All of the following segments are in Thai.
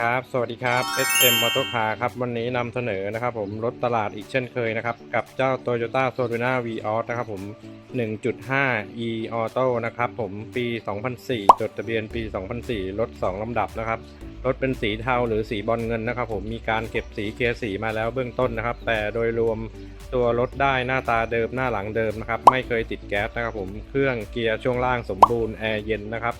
ครับสวัสดีครับ SM m o t o Car ครับวันนี้นำเสนอนะครับผมรถตลาดอีกเช่นเคยนะครับ กับเจ้า Toyota s o l u n a Vios นะครับผม 1.5 e Auto นะครับผมปี 2004 จดทะเบียนปี 2004 รถ 2ลำดับนะครับ รถเป็นสีเทาหรือสีบอลเงินนะครับผมมีการเก็บสีเกียร์สีมาแล้วเบื้องต้นนะครับ แต่โดยรวมตัวรถได้หน้าตาเดิมหน้าหลังเดิมนะครับไม่เคยติดแก๊สนะครับผมเครื่องเกียร์ช่วงล่างสมบูรณ์แอร์เย็นนะครับ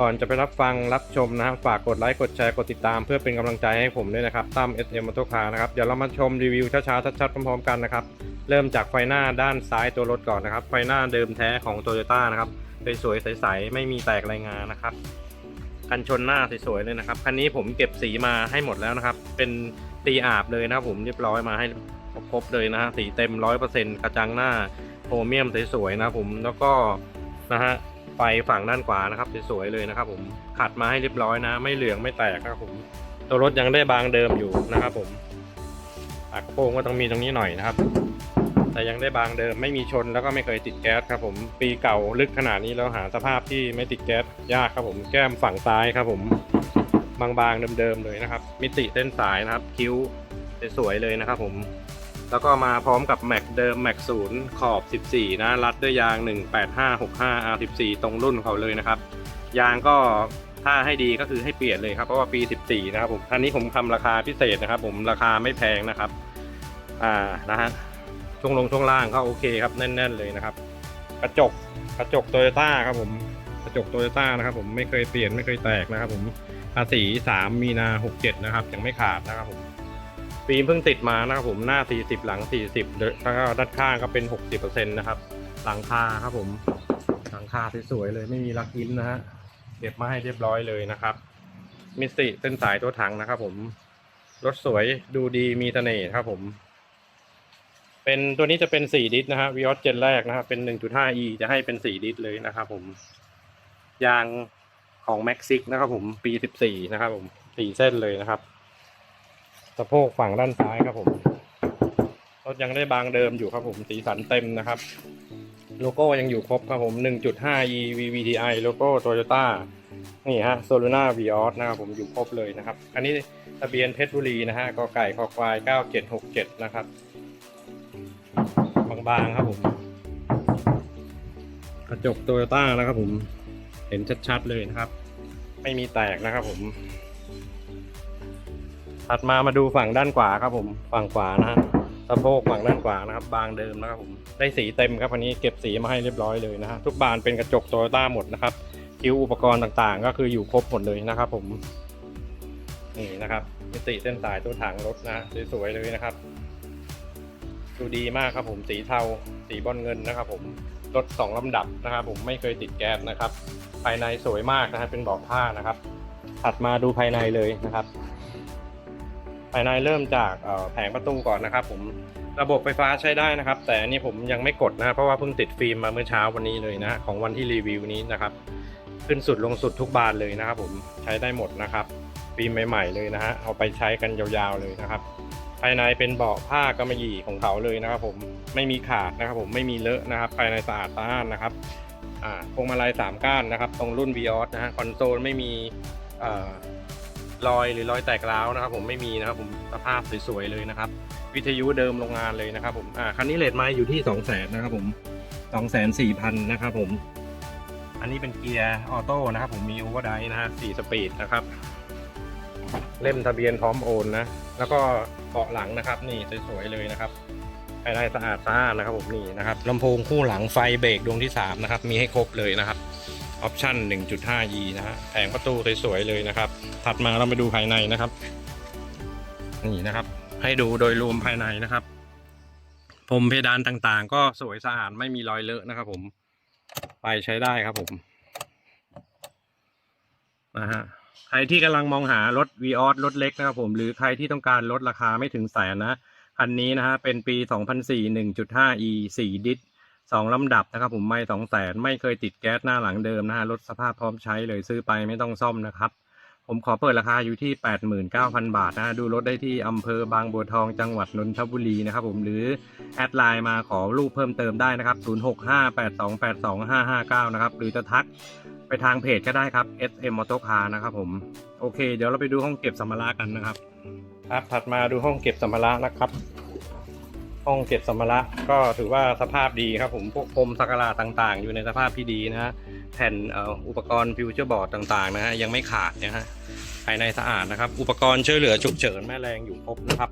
ก่อนจะไปรับฟังรับชมนะครับฝากกดไลค์กดแชร์กดติดตามเพื่อเป็นกำลังใจให้ผมด้วยนะครับตั้ม SM Motor Car นะครับเดี๋ยวเรามาชมรีวิวช้าๆชัดๆพร้อมๆกันนะครับเริ่มจากไฟหน้าด้านซ้ายตัวรถก่อนนะครับไฟหน้าเดิมแท้ของ Toyota นะครับสวยๆใสๆไม่มีแตกรายงานนะครับกันชนหน้าสวยๆเลยนะครับคันนี้ผมเก็บสีมาให้หมดแล้วนะครับ เป็นตีอาบเลยนะครับผมเรียบร้อยมาให้ครบเลยนะฮะสีเต็มร้อยเปอร์เซ็นต์กระจังหน้าโครเมียมสวยๆนะผมแล้วก็นะฮะ ไฟฝั่งด้านขวานะครับสวยๆเลยนะครับ ผมขัดมาให้เรียบร้อยนะ ไม่เหลืองไม่แตกนะครับผมตัวรถยังได้บางเดิมอยู่นะครับ ผมปากกระโปรงก็ต้องมีตรงนี้หน่อยนะครับ แต่ยังได้บางเดิมไม่มีชนแล้วก็ไม่เคยติดแก๊สครับ ผมปีเก่าลึกขนาดนี้แล้วหาสภาพที่ไม่ติดแก๊สยากครับผมแก้มฝั่งซ้ายครับ ผมบางๆเดิมๆเลยนะครับ มิติเส้นสายนะครับ คิ้วสวยๆเลยนะครับ ผม แล้วก็มาพร้อมกับแม็กเดิมแม็กศูนย์ขอบ 14 นะ รัดด้วยยาง 18565 R14 ตรงรุ่นเขาเลยนะครับ ยางก็ถ้าให้ดีก็คือให้เปลี่ยนเลยครับ เพราะว่าปี 14 นะครับผมคันนี้ผมทำราคาพิเศษนะครับ ผมราคาไม่แพงนะครับ อ่านะฮะช่วงลงช่วงล่างก็โอเคครับแน่น ๆเลยนะครับ กระจกกระจกโตโยต้าครับผมกระจกโตโยต้านะครับ ผมไม่เคยเปลี่ยนไม่เคยแตกนะครับ ผมภาษี3มีนา67นะครับยังไม่ขาดนะครับผม ฟิล์มเพิ่งติดมานะครับผมหน้า 40 หลัง 40แล้วก็ด้านข้างก็เป็น 60%นะครับ หลังคาครับผมหลังคาสวยๆเลยไม่มีลักอินนะฮะเก็บมาให้เรียบร้อยเลยนะครับมิสติเส้นสายตัวถังนะครับ ผมรถสวยดูดีมีเสน่ห์ครับผม เป็นตัวนี้จะเป็น 4 ดิสนะฮะวิออสเจนแรกนะครับเป็น 1.5e จะให้เป็น 4 ดิสเลยนะครับผมยางของ m a x 6นะครับผมปี 14 นะครับผม4เส้นเลยนะครับ สะโพกฝั่งด้านซ้ายครับผมรถยังได้บางเดิมอยู่ครับผมสีสันเต็มนะครับ โลโก้ยังอยู่ครบครับผม 1.5e VVTi โลโก้ Toyota นี่ฮะ Soluna Vios นะครับผมอยู่ครบเลยนะครับ อันนี้ทะเบียนเพชรบุรีนะฮะกอไก่คอควาย 9767 นะครับ บางๆครับผม กระจกโตโยต้านะครับผม เห็นชัดๆเลยนะครับ ไม่มีแตกนะครับผม ถัดมามาดูฝั่งด้านขวาครับผมฝั่งขวานะฮะสะโพกฝั่งด้านขวานะครับ บางเดิมนะครับผมได้สีเต็มครับอันนี้เก็บสีมาให้เรียบร้อยเลยนะฮะทุกบานเป็นกระจกโตโยต้าหมดนะครับคิ้วอุปกรณ์ต่างๆ ก็คืออยู่ครบหมดเลยนะครับ ผมนี่นะครับมิติเส้นสายตัวถังรถนะสวยๆเลยนะครับ ดูดีมากครับผมสีเทาสีบอลเงินนะครับ ผมรถสองลำดับนะครับ ผมไม่เคยติดแก๊สนะครับ ภายในสวยมากนะครับเป็นเบาะผ้านะครับ ถัดมาดูภายในเลยนะครับ ภายในเริ่มจากแผงประตูก่อนนะครับผมระบบไฟฟ้าใช้ได้นะครับ แต่อันนี่ผมยังไม่กดนะเพราะว่าเพิ่งติดฟิล์มมาเมื่อเช้าวันนี้เลยนะของวันที่รีวิวนี้นะครับ ขึ้นสุดลงสุดทุกบานเลยนะครับ ผมใช้ได้หมดนะครับ ฟิล์มใหม่ ๆเลยนะฮะเอาไปใช้กันยาวๆเลยนะครับ ภายในเป็นเบาะผ้ากำมะหยี่ของเขาเลยนะครับ ผมไม่มีขาดนะครับ ผมไม่มีเลอะนะครับ ภายในสะอาดสะอ้านนะครับพวงมาลัยสามก้านนะครับ ตรงรุ่น Vios นะฮะคอนโซลไม่มี รอยหรือรอยแตกร้าวนะครับ ผมไม่มีนะครับ ผมสภาพสวยๆเลยนะครับ วิทยุเดิมโรงงานเลยนะครับ ผมอ่าคันนี้เลทไม้อยู่ที่2 0 0 0 0นนะครับ ผม2 4 0 0 0นนะครับผมอันนี้เป็นเกียร์ออโต้นะครับ ผมมีโอเวอร์ไดนะฮะ4สปีดนะครับ เล่มทะเบียนพร้อมโอนนะแล้วก็เบาะหลังนะครับ นี่สวยๆเลยนะครับภายในสะอาดสะอาดนะครับ ผมนี่นะครับลำโพงคู่หลังไฟเบรกดวงที่3นะครับมีให้ครบเลยนะครับ ออปชั่น 1.5e นะฮะแผงประตูสวยๆเลยนะครับ ถัดมาเรามาดูภายในนะครับ นี่นะครับ ให้ดูโดยรวมภายในนะครับผมเพดานต่างๆ ก็สวยสะอาดไม่มีรอยเลอะนะครับ ผม ไปใช้ได้ครับผมนะฮะใครที่กำลังมองหารถ v ีออรถเล็กนะครับผม หรือใครที่ต้องการลดราคาไม่ถึงแสนนะคันนี้นะฮะเป็นปี 2004 1.5e 4ดิส สองลำดับนะครับผมไม่สองแสนไม่เคยติดแก๊สหน้าหลังเดิมนะฮะรถสภาพพร้อมใช้เลยซื้อไปไม่ต้องซ่อมนะครับ ผมขอเปิดราคาอยู่ที่ 89,000 บาทนะดูรถได้ที่อำเภอบางบัวทองจังหวัดนนทบุรีนะครับผมหรือแอดไลน์มาขอรูปเพิ่มเติมได้นะครับ 0658282559 นะครับหรือจะทักไปทางเพจก็ได้ครับ SM Motor Car นะครับผมโอเค เดี๋ยวเราไปดูห้องเก็บสัมภาระกันนะครับครับถัดมาดูห้องเก็บสัมภาระนะครับ ห้องเก็บสัมภาระก็ถือว่าสภาพดีครับผมพวกพรมสักการะต่างๆ อยู่ในสภาพที่ดีนะฮะแผ่นอ,อุปกรณ์ฟิวเจอร์บอร์ดต่างๆนะฮะยังไม่ขาดนะฮะภายในสะอาดนะครับ อุปกรณ์ช่วยเหลือฉุกเฉินแม่แรงอยู่ครบนะครับ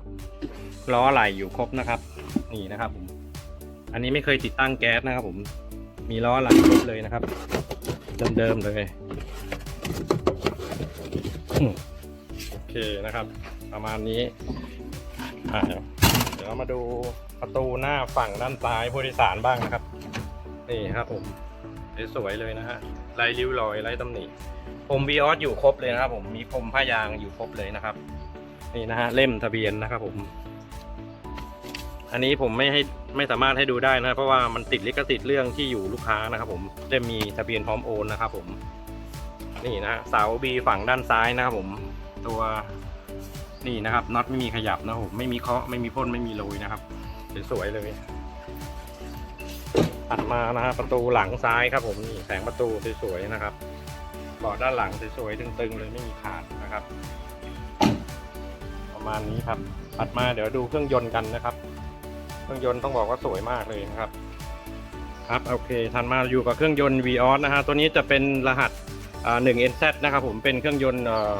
ล้อไหลอยู่ครบนะครับ นี่นะครับผมอันนี้ไม่เคยติดตั้งแก๊สนะครับ ผมมีล้อไหลครบเลยนะครับเดิมๆเลยโอเคนะครับ ประมาณนี้อ่า เรามาดูประตูหน้าฝั่งด้านซ้ายผู้โดยสารบ้างนะครับ นี่ครับผมสวยเลยนะฮะไร้ริ้วรอยไร้ตำหนิผมวีออสอยู่ครบเลยนะครับผมมีพรมผ้ายางอยู่ครบเลยนะครับ นี่นะฮะเล่มทะเบียนนะครับผม อันนี้ผมไม่ให้ไม่สามารถให้ดูได้นะเพราะว่ามันติดลิขสิทธิ์เรื่องที่อยู่ลูกค้านะครับ ผมจะมีทะเบียนพร้อมโอนนะครับ ผม นี่นะฮะเสาบีฝั่งด้านซ้ายนะครับผม ตัว นี่นะครับน็อตไม่มีขยับนะผมไม่มีเคาะไม่มีพ่นไม่มีโรยนะครับสวยๆเลยถัดมานะฮะประตูหลังซ้ายครับผมนี่แสงประตูสวยๆนะครับเบาะด้านหลังสวยๆตึงๆเลยไม่มีขาดนะครับ ประมาณนี้ครับถัดมาเดี๋ยวดูเครื่องยนต์กันนะครับ เครื่องยนต์ต้องบอกว่าสวยมากเลยนะครับ ครับโอเคถัดมาอยู่กับเครื่องยนต์ v ีออสนะฮะตัวนี้จะเป็นรหัส อ่า1 NZ นะครับผมเป็นเครื่องยนต์อ่อ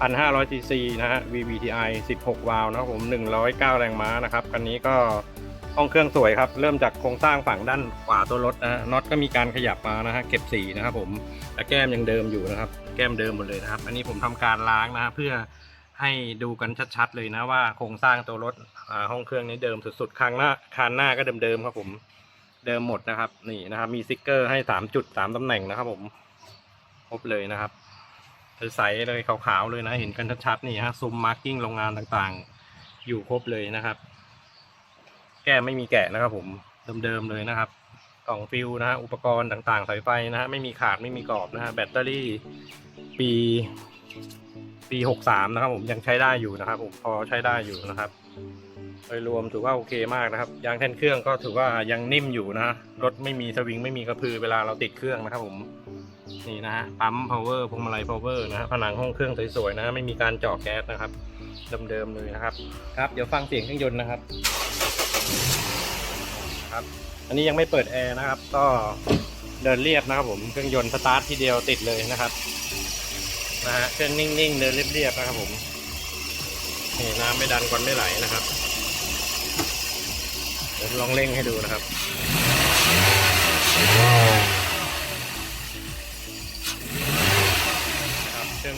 1,500 cc นะฮะ VVTi 16 วาล์วนะครับผม 109 แรงม้านะครับคันนี้ก็ห้องเครื่องสวยครับ เริ่มจากโครงสร้างฝั่งด้านขวาตัวรถนะฮะน็อตก็มีการขยับมานะฮะเก็บสีนะครับผมแต่แก้มยังเดิมอยู่นะครับ แก้มเดิมหมดเลยนะครับ อันนี้ผมทำการล้างนะฮะเพื่อให้ดูกันชัดๆเลยนะว่าโครงสร้างตัวรถห้องเครื่องนี้เดิมสุดๆคางหน้าคานหน้าก็เดิมๆครับผมเดิมหมดนะครับนี่นะครับมีสติ๊กเกอร์ให้สามจุดสามตำแหน่งนะครับผม ครบเลยนะครับใสๆเลยขาวๆเลยนะ เห็นกันชัดๆนี่ฮะซูมมาร์กิ้งโรงงานต่างๆ อยู่ครบเลยนะครับ แก้ไม่มีแกะนะครับ ผมเดิมๆเลยนะครับกล่องฟิวนะฮะอุปกรณ์ต่างๆสายไฟนะฮะไม่มีขาดไม่มีกรอบนะฮะแบตเตอรี่ปีปีหกสามนะครับ ผมยังใช้ได้อยู่นะครับ ผมพอใช้ได้อยู่นะครับโดยรวมถือว่าโอเคมากนะครับยางแท่นเครื่องก็ถือว่ายังนิ่มอยู่นะรถไม่มีสวิงไม่มีกระพือเวลาเราติดเครื่องนะครับ ผม นี่นะฮะปั๊ม power พวงมาลัย power นะฮะผนังห้องเครื่องสวยๆนะไม่มีการเจาะแก๊สนะครับเดิมๆเลยนะครับ ครับเดี๋ยวฟังเสียงเครื่องยนต์นะครับครับ อันนี้ยังไม่เปิดแอร์นะครับ ก็เดินเรียบนะครับผมเครื่องยนต์สตาร์ททีเดียวติดเลยนะครับนะฮะเครื่องนิ่งๆเดินเรียบๆนะครับผมนี่น้ำไม่ดันควันไม่ไหลนะครับเดี๋ยวลองเร่งให้ดูนะครับ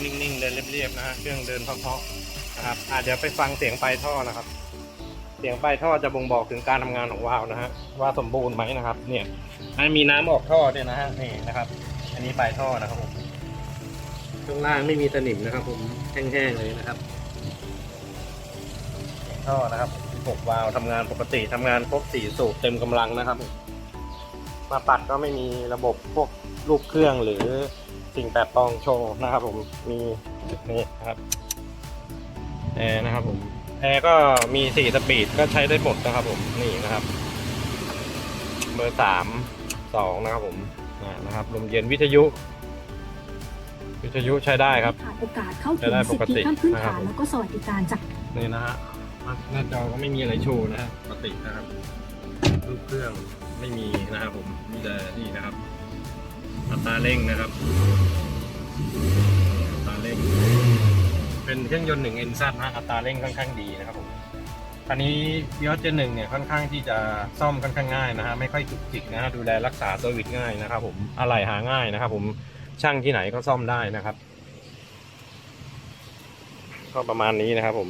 นิ่งๆ เดินเรียบๆนะฮะเครื่องเดินเพาะๆนะครับอาจจะไปฟังเสียงปลายท่อนะครับ เสียงปลายท่อจะบ่งบอกถึงการทำงานของวาล์วนะฮะว่าสมบูรณ์ไหมนะครับ เนี่ยอันมีน้ำออกท่อด้วยนะฮะนี่นะครับ อันนี้ปลายท่อนะครับผมช่วงล่างไม่มีสนิมนะครับ ผมแห้งๆเลยนะครับท่อนะครับ6วาล์วทำงานปกติทำงานครบ4สูบเต็มกำลังนะครับ มาปัดก็ไม่มีระบบพวกรูปเครื่องหรือ สิ่งแปลกปลอมโชว์นะครับผมมีนี่นะครับแอร์นะครับผมแอร์ก็มี4สปีดก็ใช้ได้หมดนะครับผมนี่นะครับ เบอร์สามสองนะครับผมอ่านะครับลมเย็นวิทยุ วิทยุใช้ได้ครับขาดโอกาสเข้าถึจะงได้ปสิทกติธิขั้นพื้นนะครับฐานผมแล้วก็สวัสดิการจากนี่นะฮะหน้าจอก็ไม่มีอะไรโชว์นะฮะปกตินะครับรูปเครื่องไม่มีนะครับผมมีแต่นี่นะครับ อัตราเร่งนะครับอัตราเร่ง เป็นเครื่องยนต์หนึ่งเอ็นซันะอัตราเร่งค่อนข้างดีนะครับผมคันนี้ยอดเจนหนึ่งเนี่ยค่อนข้างที่จะซ่อมค่อนข้างง่ายนะฮะไม่ค่อยจุกจิกนะฮะดูแลรักษาเซอร์วิสง่ายนะครับ ผมอะไหล่หาง่ายนะครับผมช่างที่ไหนก็ซ่อมได้นะครับ ก็ประมาณนี้นะครับผม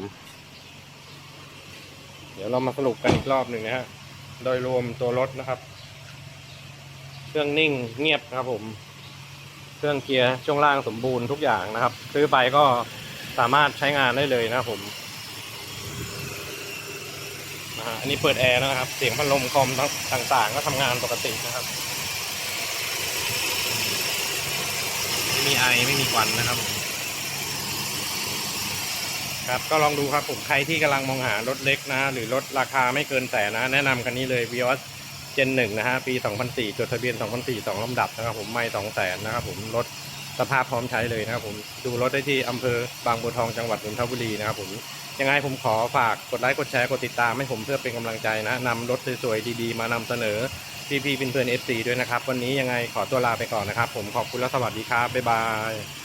เดี๋ยวเรามาสรุปกันอีกรอบหนึ่งนะฮะโดยรวมตัวรถนะครับ เครื่องนิ่งเงียบครับผม เครื่องเกียร์ช่วงล่างสมบูรณ์ทุกอย่างนะครับ ซื้อไปก็สามารถใช้งานได้เลยนะครับผมอันนี้เปิดแอร์นะครับ เสียงพัดลมคอมต่างๆ ก็ทำงานปกตินะครับ ไม่มีไอไม่มีควันนะครับครับก็ลองดูครับผมใครที่กำลังมองหารถเล็กนะ หรือรถราคาไม่เกินแสนนะ แนะนำคันนี้เลย Vios Gen 1นะฮะปี 2004 จดทะเบียน 2004 2ลำดับนะครับผมไม่2แสนนะครับผมรถสภาพพร้อมใช้เลยนะครับผมดูรถได้ที่อำเภอบางบัวทองจังหวัดนนทบุรีนะครับผมยังไงผมขอฝากกดไลค์กดแชร์กดติดตามให้ผมเพื่อเป็นกำลังใจนะนำรถสวยๆดีๆ มานำเสนอพี่ๆเพื่อนๆ FC ด้วยนะครับ วันนี้ยังไงขอตัวลาไปก่อนนะครับ ผมขอบคุณและสวัสดีครับบ๊ายบาย